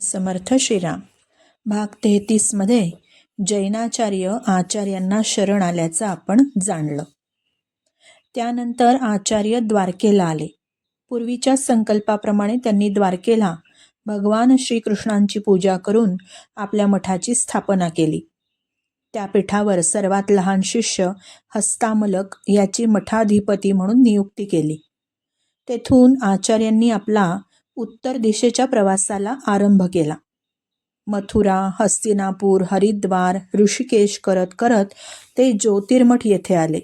समर्थ श्रीराम. भाग तेहतीसमध्ये जैनाचार्य आचार्यांना शरण आल्याचं आपण जाणलं. त्यानंतर आचार्य द्वारकेला आले. पूर्वीच्या संकल्पाप्रमाणे त्यांनी द्वारकेला भगवान श्रीकृष्णांची पूजा करून आपल्या मठाची स्थापना केली. त्या पीठावर सर्वात लहान शिष्य हस्तामलक याची मठाधिपती म्हणून नियुक्ती केली. तेथून आचार्यांनी आपला उत्तर दिशेच्या प्रवासाला आरंभ केला. मथुरा हस्तिनापूर हरिद्वार ऋषिकेश करत करत ते ज्योतिर्मठ येथे आले.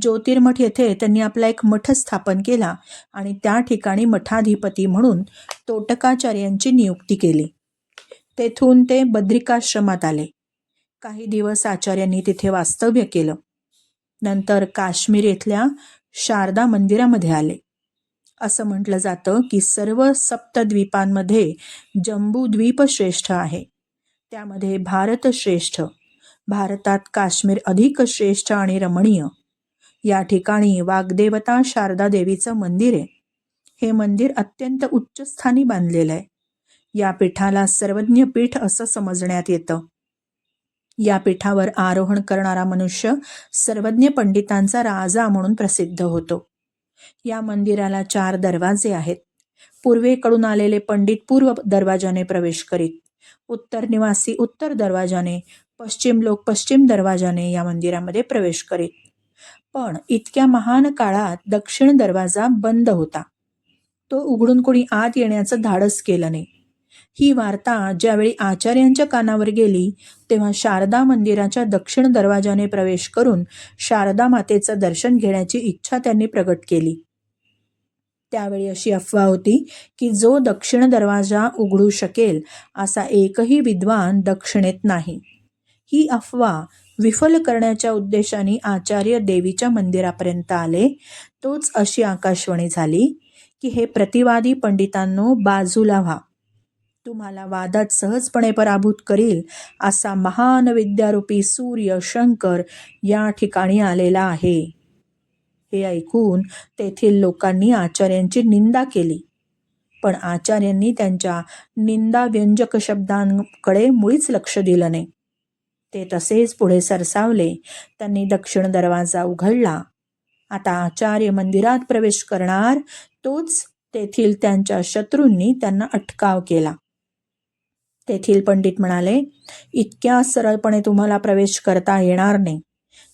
ज्योतिर्मठ येथे त्यांनी आपला एक मठ स्थापन केला आणि त्या ठिकाणी मठाधिपती म्हणून तोटकाचार्यांची नियुक्ती केली. तेथून ते बद्रिकाश्रमात आले. काही दिवस आचार्यांनी तिथे वास्तव्य केलं. नंतर काश्मीर येथल्या शारदा मंदिरामध्ये आले. असं म्हटलं जातं की सर्व सप्तद्वीपांमध्ये जम्बूद्वीप श्रेष्ठ आहे. त्यामध्ये भारत श्रेष्ठ भारतात काश्मीर अधिक श्रेष्ठ आणि रमणीय. या ठिकाणी वाग्देवता शारदा देवीचं मंदिर आहे. हे मंदिर अत्यंत उच्चस्थानी बांधलेलं आहे. या पीठाला सर्वज्ञ पीठ असं समजण्यात येतं. या पीठावर आरोहण करणारा मनुष्य सर्वज्ञ पंडितांचा राजा म्हणून प्रसिद्ध होतो. या मंदिराला चार दरवाजे आहेत. पूर्वेकडून आलेले पंडित पूर्व दरवाजाने प्रवेश करीत उत्तर निवासी उत्तर दरवाजाने पश्चिम लोक पश्चिम दरवाजाने या मंदिरामध्ये प्रवेश करीत. पण इतक्या महान काळात दक्षिण दरवाजा बंद होता. तो उघडून कोणी आत येण्याचं धाडस केलं नाही. ही वार्ता ज्यावेळी आचार्यांच्या कानावर गेली तेव्हा शारदा मंदिराच्या दक्षिण दरवाजाने प्रवेश करून शारदा मातेचं दर्शन घेण्याची इच्छा त्यांनी प्रकट केली. त्यावेळी अशी अफवा होती की जो दक्षिण दरवाजा उघडू शकेल असा एकही विद्वान दक्षिणेत नाही. ही अफवा विफल करण्याच्या उद्देशाने आचार्य देवीच्या मंदिरापर्यंत आले तोच अशी आकाशवाणी झाली की हे प्रतिवादी पंडितांनो बाजूला व्हा. तुम्हाला वादात सहजपणे पराभूत करील असा महान विद्यारूपी सूर्य शंकर या ठिकाणी आलेला आहे. हे ऐकून तेथील लोकांनी आचार्यांची निंदा केली. पण आचार्यांनी त्यांच्या निंदा व्यंजक शब्दांकडे मुळीच लक्ष दिलं नाही. ते तसेच पुढे सरसावले. त्यांनी दक्षिण दरवाजा उघडला. आता आचार्य मंदिरात प्रवेश करणार तोच तेथील त्यांच्या शत्रूंनी त्यांना अटकाव केला. तेथील पंडित म्हणाले इतक्या सरळपणे तुम्हाला प्रवेश करता येणार नाही.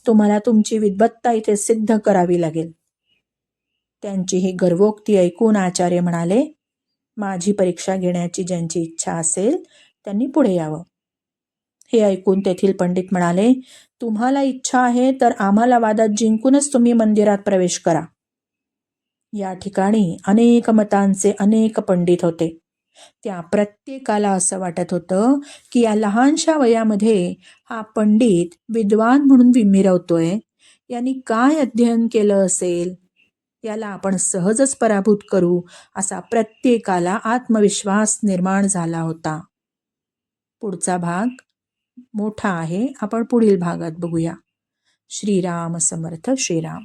तुम्हाला तुमची विद्वत्ता इथे सिद्ध करावी लागेल. त्यांची ही गर्वोक्ती ऐकून आचार्य म्हणाले माझी परीक्षा घेण्याची ज्यांची इच्छा असेल त्यांनी पुढे यावं. हे ऐकून तेथील पंडित म्हणाले तुम्हाला इच्छा आहे तर आम्हाला वादात जिंकूनच तुम्ही मंदिरात प्रवेश करा. या ठिकाणी अनेक मतांचे अनेक पंडित होते. त्या प्रत्येकाला असं वाटत होतं की या लहानशा वयामध्ये हा पंडित विद्वान म्हणून विमिरवतोय. यांनी काय अध्ययन केलं असेल? याला आपण सहजच पराभूत करू असा प्रत्येकाला आत्मविश्वास निर्माण झाला होता. पुढचा भाग मोठा आहे. आपण पुढील भागात बघूया. श्रीराम समर्थ श्रीराम.